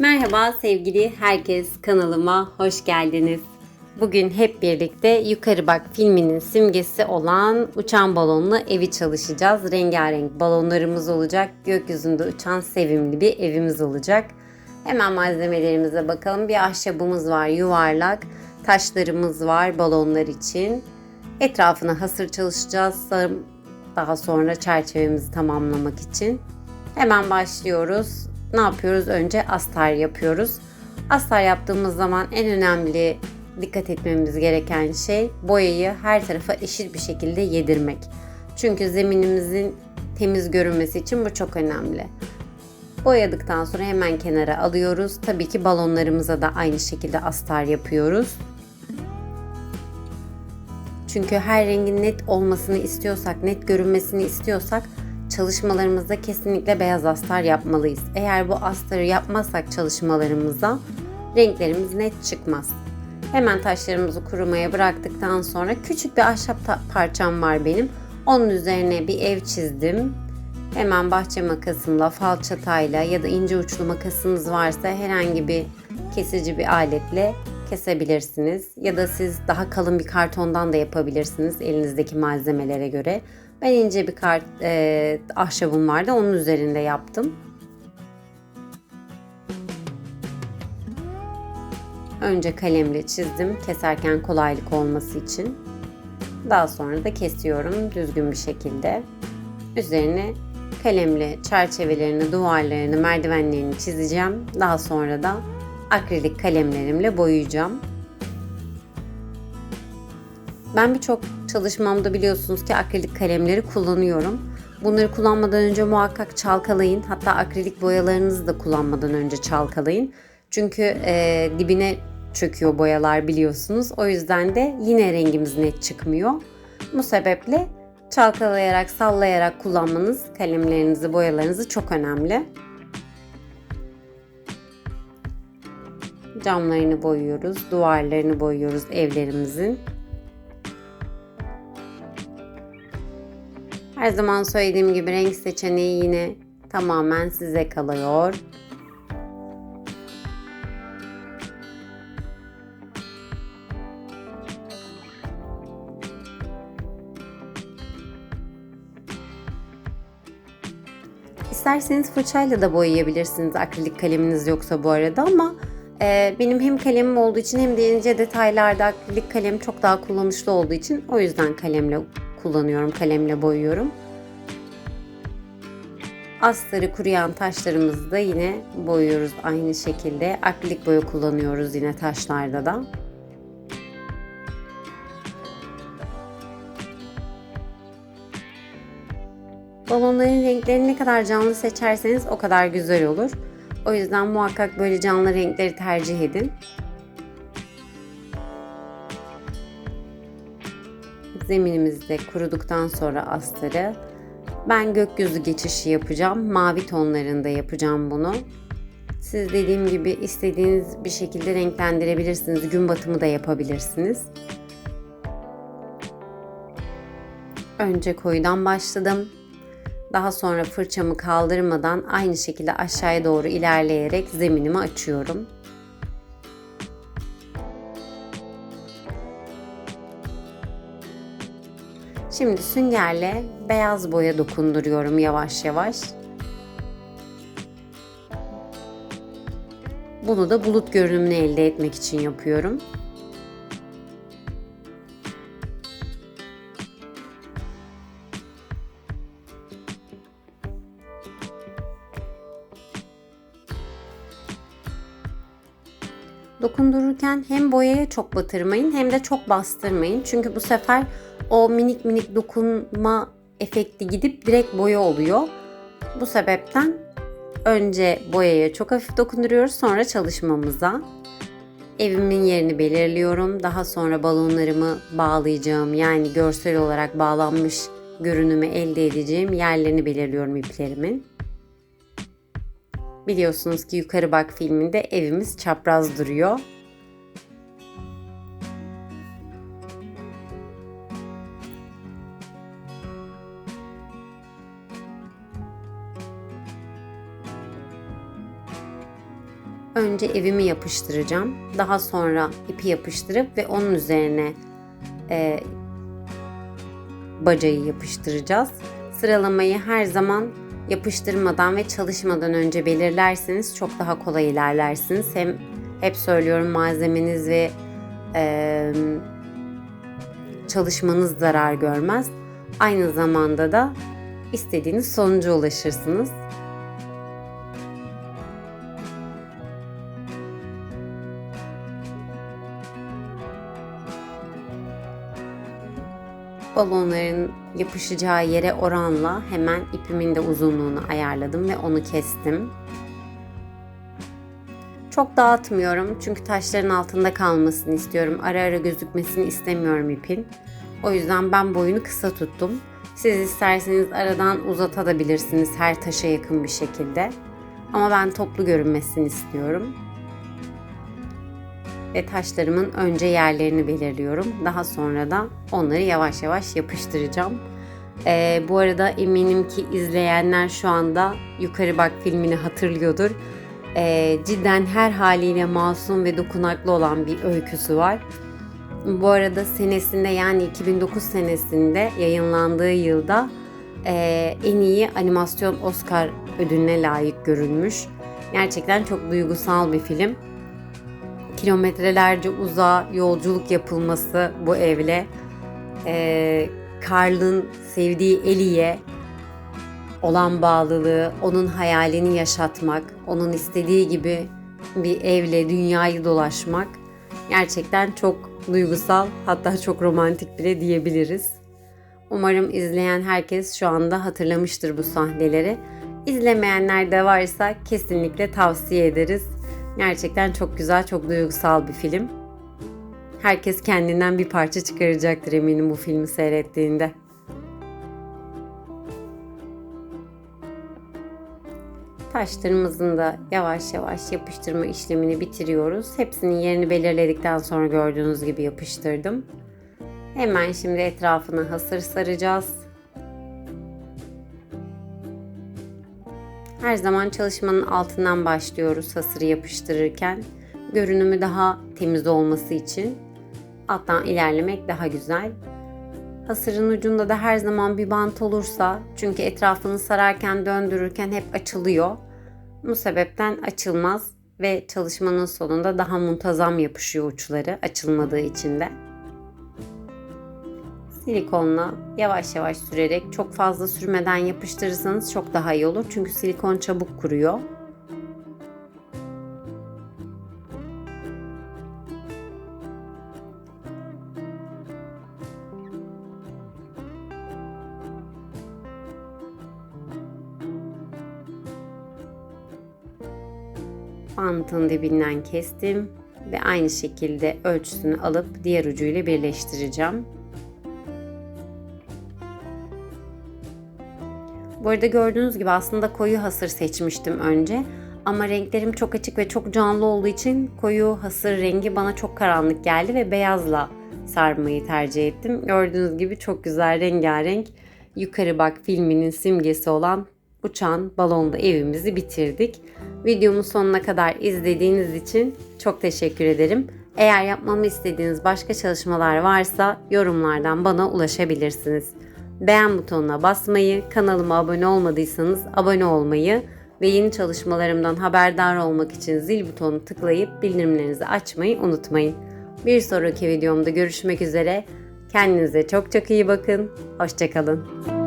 Merhaba sevgili herkes kanalıma hoş geldiniz. Bugün hep birlikte Yukarı Bak filminin simgesi olan uçan balonlu evi çalışacağız. Rengarenk balonlarımız olacak. Gökyüzünde uçan sevimli bir evimiz olacak. Hemen malzemelerimize bakalım. Bir ahşabımız var yuvarlak. Taşlarımız var balonlar için. Etrafına hasır çalışacağız. Daha sonra çerçevemizi tamamlamak için. Hemen başlıyoruz. Ne yapıyoruz? Önce astar yapıyoruz. Astar yaptığımız zaman en önemli dikkat etmemiz gereken şey boyayı her tarafa eşit bir şekilde yedirmek. Çünkü zeminimizin temiz görünmesi için bu çok önemli. Boyadıktan sonra hemen kenara alıyoruz. Tabii ki balonlarımıza da aynı şekilde astar yapıyoruz. Çünkü her rengin net olmasını istiyorsak, net görünmesini istiyorsak çalışmalarımızda kesinlikle beyaz astar yapmalıyız. Eğer bu astarı yapmazsak çalışmalarımızda renklerimiz net çıkmaz. Hemen taşlarımızı kurumaya bıraktıktan sonra küçük bir ahşap parçam var benim. Onun üzerine bir ev çizdim. Hemen bahçe makasımla, falçatayla ya da ince uçlu makasınız varsa herhangi bir kesici bir aletle kesebilirsiniz. Ya da siz daha kalın bir kartondan da yapabilirsiniz elinizdeki malzemelere göre. Ben ince bir kart e, ahşabım vardı onun üzerinde yaptım. Önce kalemle çizdim keserken kolaylık olması için. Daha sonra da kesiyorum düzgün bir şekilde. Üzerine kalemle çerçevelerini, duvarlarını, merdivenlerini çizeceğim. Daha sonra da akrilik kalemlerimle boyayacağım. Ben birçok çalışmamda biliyorsunuz ki akrilik kalemleri kullanıyorum. Bunları kullanmadan önce muhakkak çalkalayın. Hatta akrilik boyalarınızı da kullanmadan önce çalkalayın. Çünkü e, dibine çöküyor boyalar biliyorsunuz. O yüzden de yine rengimiz net çıkmıyor. Bu sebeple çalkalayarak, sallayarak kullanmanız kalemlerinizi, boyalarınızı çok önemli. Camlarını boyuyoruz, duvarlarını boyuyoruz evlerimizin. Her zaman söylediğim gibi renk seçeneği yine tamamen size kalıyor. İsterseniz fırçayla da boyayabilirsiniz akrilik kaleminiz yoksa bu arada ama e, benim hem kalemim olduğu için hem de ince detaylarda akrilik kalem çok daha kullanışlı olduğu için o yüzden kalemle kullanıyorum, kalemle boyuyorum. Astarı kuruyan taşlarımızı da yine boyuyoruz aynı şekilde. Akrilik boya kullanıyoruz yine taşlarda da. Balonların renklerini ne kadar canlı seçerseniz o kadar güzel olur. O yüzden muhakkak böyle canlı renkleri tercih edin. Zeminimizde kuruduktan sonra astarı ben gökyüzü geçişi yapacağım. Mavi tonlarında yapacağım bunu. Siz dediğim gibi istediğiniz bir şekilde renklendirebilirsiniz. Gün batımı da yapabilirsiniz. Önce koyudan başladım. Daha sonra fırçamı kaldırmadan aynı şekilde aşağıya doğru ilerleyerek zeminimi açıyorum. Şimdi süngerle beyaz boya dokunduruyorum yavaş yavaş. Bunu da bulut görünümünü elde etmek için yapıyorum. Dokundururken hem boyaya çok batırmayın hem de çok bastırmayın. Çünkü bu sefer o minik minik dokunma efekti gidip direkt boya oluyor. Bu sebepten önce boyaya çok hafif dokunduruyoruz sonra çalışmamıza. Evimin yerini belirliyorum. Daha sonra balonlarımı bağlayacağım yani görsel olarak bağlanmış görünümü elde edeceğim yerlerini belirliyorum iplerimin. Biliyorsunuz ki Yukarı Bak filminde evimiz çapraz duruyor. Önce evimi yapıştıracağım. Daha sonra ipi yapıştırıp ve onun üzerine e, bacayı yapıştıracağız. Sıralamayı her zaman yapıştırmadan ve çalışmadan önce belirlerseniz çok daha kolay ilerlersiniz. Hem hep söylüyorum malzemeniz ve e, çalışmanız zarar görmez. Aynı zamanda da istediğiniz sonuca ulaşırsınız. Balonların yapışacağı yere oranla hemen ipimin de uzunluğunu ayarladım ve onu kestim. Çok dağıtmıyorum çünkü taşların altında kalmasını istiyorum. Ara ara gözükmesini istemiyorum ipin. O yüzden ben boyunu kısa tuttum. Siz isterseniz aradan uzatabilirsiniz her taşa yakın bir şekilde. Ama ben toplu görünmesini istiyorum ve taşlarımın önce yerlerini belirliyorum. Daha sonra da onları yavaş yavaş yapıştıracağım. Ee, bu arada eminim ki izleyenler şu anda Yukarı Bak filmini hatırlıyordur. Ee, cidden her haliyle masum ve dokunaklı olan bir öyküsü var. Bu arada senesinde yani 2009 senesinde yayınlandığı yılda e, en iyi animasyon Oscar ödülüne layık görülmüş. Gerçekten çok duygusal bir film kilometrelerce uzağa yolculuk yapılması bu evle. Ee, Carl'ın sevdiği Ellie'ye olan bağlılığı, onun hayalini yaşatmak, onun istediği gibi bir evle dünyayı dolaşmak gerçekten çok duygusal hatta çok romantik bile diyebiliriz. Umarım izleyen herkes şu anda hatırlamıştır bu sahneleri. İzlemeyenler de varsa kesinlikle tavsiye ederiz. Gerçekten çok güzel, çok duygusal bir film. Herkes kendinden bir parça çıkaracaktır eminim bu filmi seyrettiğinde. Taşlarımızın da yavaş yavaş yapıştırma işlemini bitiriyoruz. Hepsinin yerini belirledikten sonra gördüğünüz gibi yapıştırdım. Hemen şimdi etrafına hasır saracağız. Her zaman çalışmanın altından başlıyoruz hasırı yapıştırırken. Görünümü daha temiz olması için alttan ilerlemek daha güzel. Hasırın ucunda da her zaman bir bant olursa çünkü etrafını sararken döndürürken hep açılıyor. Bu sebepten açılmaz ve çalışmanın sonunda daha muntazam yapışıyor uçları açılmadığı için de silikonla yavaş yavaş sürerek çok fazla sürmeden yapıştırırsanız çok daha iyi olur. Çünkü silikon çabuk kuruyor. bantın dibinden kestim ve aynı şekilde ölçüsünü alıp diğer ucuyla birleştireceğim. Bu arada gördüğünüz gibi aslında koyu hasır seçmiştim önce. Ama renklerim çok açık ve çok canlı olduğu için koyu hasır rengi bana çok karanlık geldi ve beyazla sarmayı tercih ettim. Gördüğünüz gibi çok güzel rengarenk Yukarı Bak filminin simgesi olan uçan balonda evimizi bitirdik. Videomun sonuna kadar izlediğiniz için çok teşekkür ederim. Eğer yapmamı istediğiniz başka çalışmalar varsa yorumlardan bana ulaşabilirsiniz beğen butonuna basmayı, kanalıma abone olmadıysanız abone olmayı ve yeni çalışmalarımdan haberdar olmak için zil butonunu tıklayıp bildirimlerinizi açmayı unutmayın. Bir sonraki videomda görüşmek üzere. Kendinize çok çok iyi bakın. Hoşçakalın.